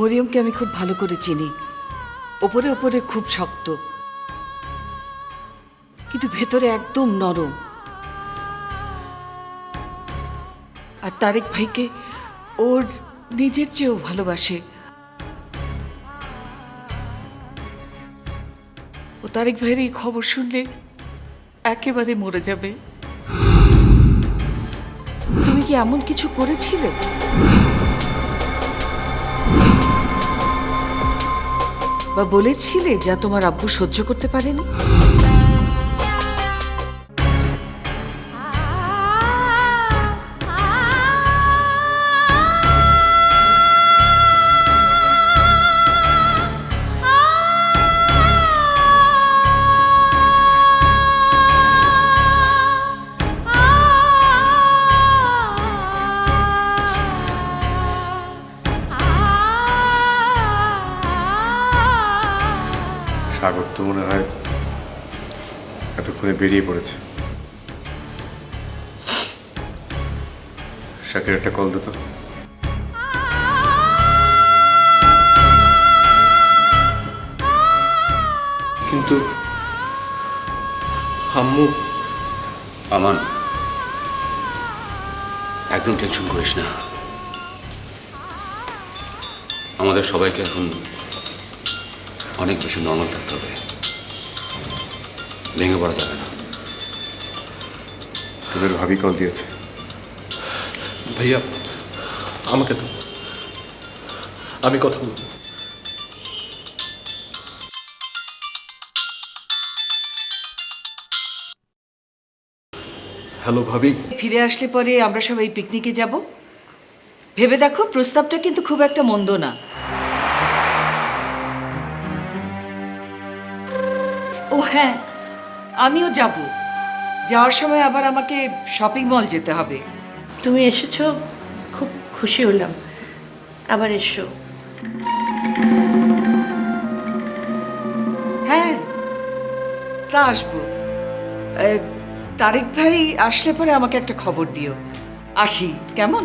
মরিয়মকে আমি খুব ভালো করে চিনি। ওপরে ওপরে খুব শক্ত। কিন্তু ভেতরে একদম নরম। আর তারেক ভাইকে ওর নিজের চেয়েও ভালোবাসে। ও তারেক ভাইয়ের এই খবর শুনলে একেবারে মরে যাবে। তুমি কি এমন কিছু করেছিলে? বা বলেছিলে যা তোমার আব্বু সহ্য করতে পারেনি? তো মনে হয় এতক্ষণে বেরিয়ে পড়েছে। শাকের একটা কল দিত কিন্তু আম্মু আমান একদম টেনশন করিস না। আমাদের সবাইকে এখন অনেক বেশি নর্মাল থাকতে হবে। ভেঙে পড়া যাবে না। তোদের ভাবি কল দিয়েছে। ভাইয়া আমাকে তো আমি কথা বলব। হ্যালো ভাবি। ফিরে আসলে পরে আমরা সবাই পিকনিকে যাব। ভেবে দেখো প্রস্তাবটা কিন্তু খুব একটা মন্দ না। ও হ্যাঁ আমিও যাব। যাওয়ার সময় আবার আমাকে শপিং মল যেতে হবে। তুমি এসেছ খুব খুশি হলাম। আবার এসো। হ্যাঁ তা আসব। তারেক ভাই আসলে পরে আমাকে একটা খবর দিও। আসি কেমন?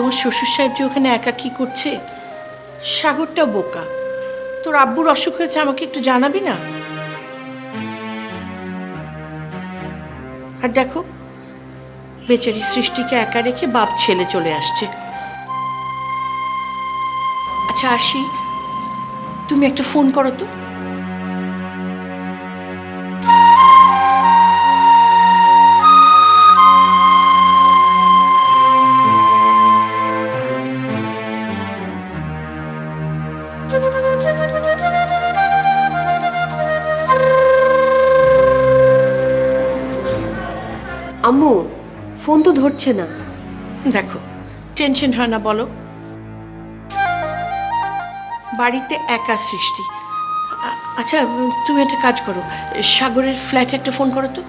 তোমার শ্বশুর সাহেব যে ওখানে একা কি করছে? সাগরটা বোকা। তোর আব্বুর অসুখ হয়েছে, আমাকে একটু জানাবি না? আর দেখো, বেচারি সৃষ্টিকে একা রেখে বাপ ছেলে চলে আসছে। আচ্ছা আসি তুমি একটা ফোন করো তো। ধরছে না। দেখো টেনশন হয় না বলো। বাড়িতে একা সৃষ্টি। আচ্ছা তুমি একটা কাজ করো সাগরের ফ্ল্যাটে একটা ফোন করো তো।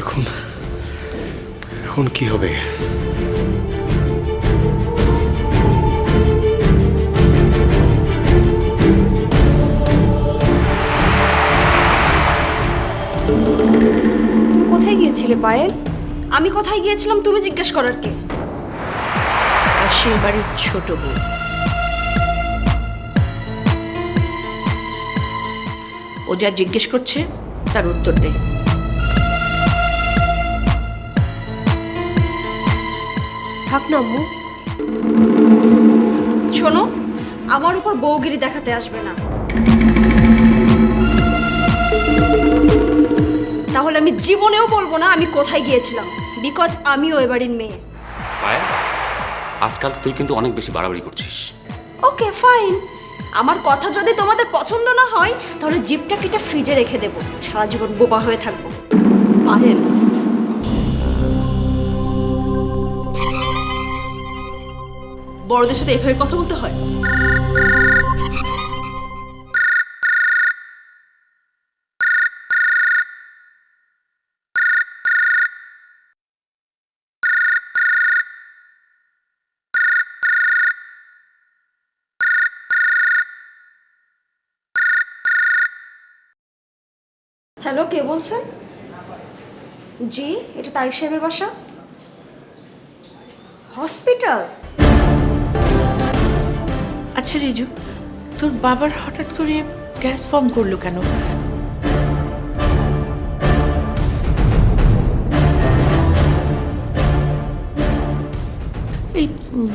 এখন এখন কি হবে? পায়েল আমি কোথায় গিয়েছিলাম তুমি জিজ্ঞেস করার কে? আর সেই বাড়ির ছোট বউ। ও যা জিজ্ঞেস করছে তার উত্তর দে। থাক না আম্মু। শোনো আমার উপর বউগিরি দেখাতে আসবে না। তাহলে আমি জীবনেও বলব না আমি কোথায় গিয়েছিলাম বিকজ আমিও এ বাড়ির মেয়ে পায়েল আজকাল তুই কিন্তু অনেক বেশি বাড়াবাড়ি করছিস। ওকে ফাইন আমার কথা যদি তোমাদের পছন্দ না হয় তাহলে জিপটা কেটে ফ্রিজে রেখে দেবো। সারা জীবন বোবা হয়ে থাকব। পায়েল। বড়দের সাথে এভাবে কথা বলতে হয়? হ্যালো কে বলছেন? জি এটা তারিক সাহেবের বাসা? হসপিটাল? আচ্ছা রিজু তোর বাবার হঠাৎ করে গ্যাস ফর্ম করল কেন? এই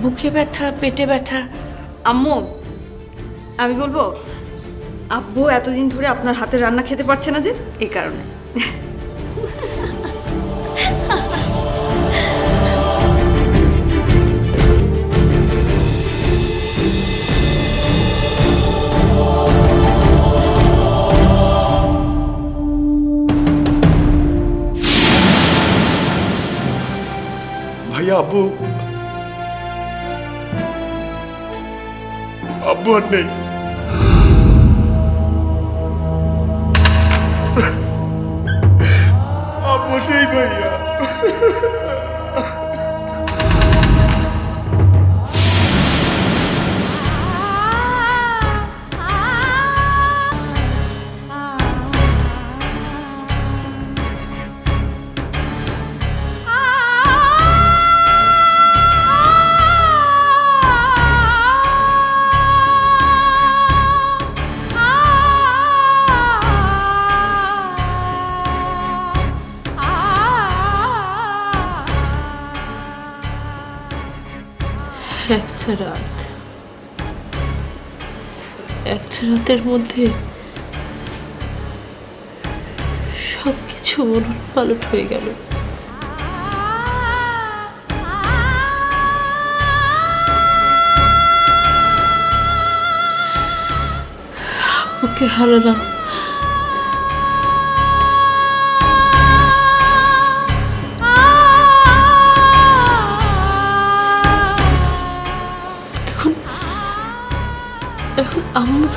বুকে ব্যথা পেটে ব্যথা? আম্মু আমি বলব আব্বু এতদিন ধরে আপনার হাতের রান্না খেতে পারছে না যে? এই কারণে। ভাইয়া, আব্বু। আব্বু আর নেই। আব্বু নেই ভাইয়া একটা রাত একটা রাতের মধ্যে উলট পালট হয়ে গেল। ওকে হারালাম।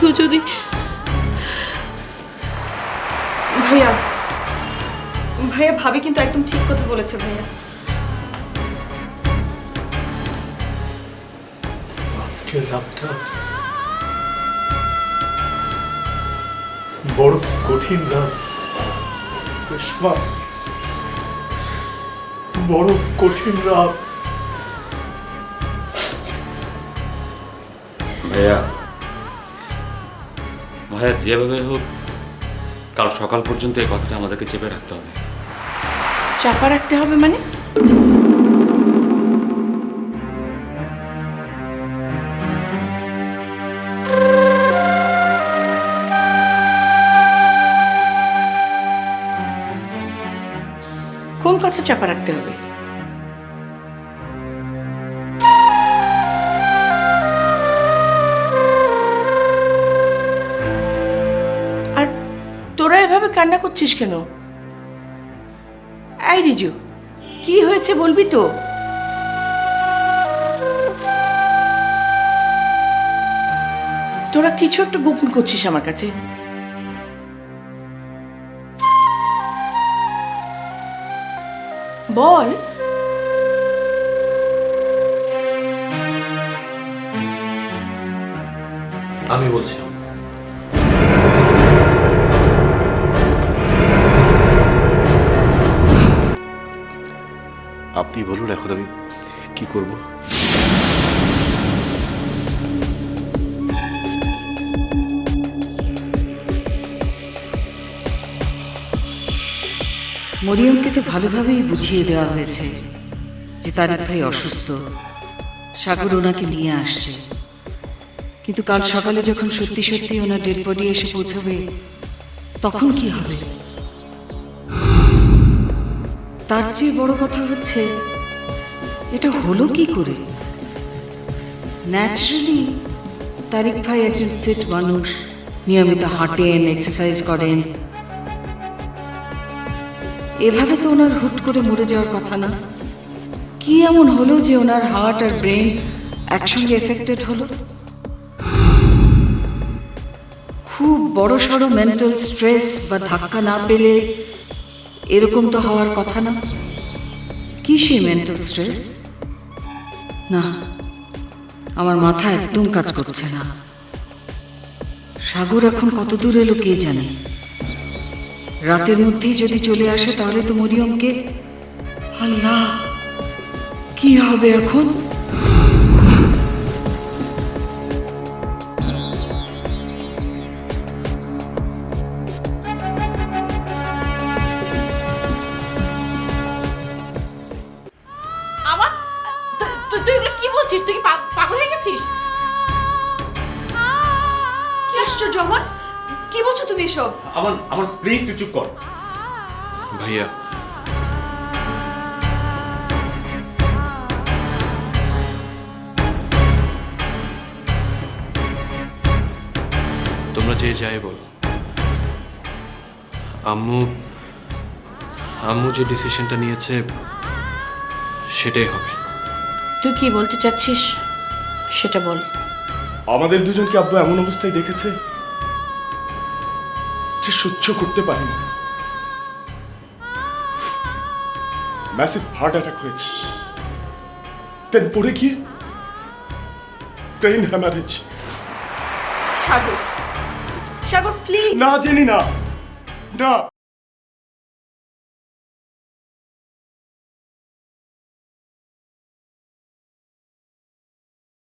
আম্মুকেও যদি ভাইয়া ভাইয়া ভাবি কিন্তু একদম ঠিক কথা বলেছে ভাইয়া। আজকের রাতটা বড় কঠিন রাত। রেশমা বড় কঠিন রাত। ভাইয়া ভাইয়া যেভাবে হোক, কাল সকাল পর্যন্ত এই কথাটা আমাদেরকে চেপে রাখতে হবে। চাপা রাখতে হবে মানে? কোন কথা চাপা রাখতে হবে? করছিস কেন? এই রিজু, কি হয়েছে বলবি তো? তোরা কিছু একটা গোপন করছিস আমার কাছে। বল। আমি বলছি আপনি বলুন এখন আমি কি করব? মরিয়মকে তো ভালোভাবেই বুঝিয়ে দেওয়া হয়েছে যে তারিক ভাই অসুস্থ। সাগর ওনাকে নিয়ে আসছে। কিন্তু কাল সকালে যখন সত্যি সত্যি ওনার ডেড বডি এসে পৌঁছবে, তখন কি হবে? তার চেয়ে বড় কথা হচ্ছে, এটা হলো কি করে? ন্যাচারালি তারিক ভাই একজন ফিট মানুষ, নিয়মিত হাঁটেন এক্সারসাইজ করেন। এভাবে তো ওনার হুট করে মরে যাওয়ার কথা না। কি এমন হলো যে ওনার হার্ট আর ব্রেন একসঙ্গে এফেক্টেড হলো? খুব বড় সড়ো মেন্টাল স্ট্রেস বা ধাক্কা না পেলে এরকম তো হওয়ার কথা না। কি সেই মেন্টাল স্ট্রেস না, আমার মাথা একদম কাজ করছে না। সাগর এখন কত দূর এলো কে জানে। রাতের মধ্যেই যদি চলে আসে তাহলে তো মরিয়মকে আল্লাহ, কি হবে এখন? গেছিস কি আশ্চর্য কি বলছো তুমি এসব? আমার আমার প্লিজ তুই চুপ কর। ভাইয়া। তোমরা যে যাই বলো। আম্মু আম্মু যে ডিসিশনটা নিয়েছে সেটাই হবে। তুই কি বলতে চাচ্ছিস? সেটা বল। আমাদের দুজনকে আব্বু এমন অবস্থায় দেখেছে? যে সহ্য করতে পারে না ম্যাসিভ হার্ট অ্যাটাক হয়েছে। দেন পড়ে গিয়ে brain haemorrhage Sagar Sagar please না জানি না। না।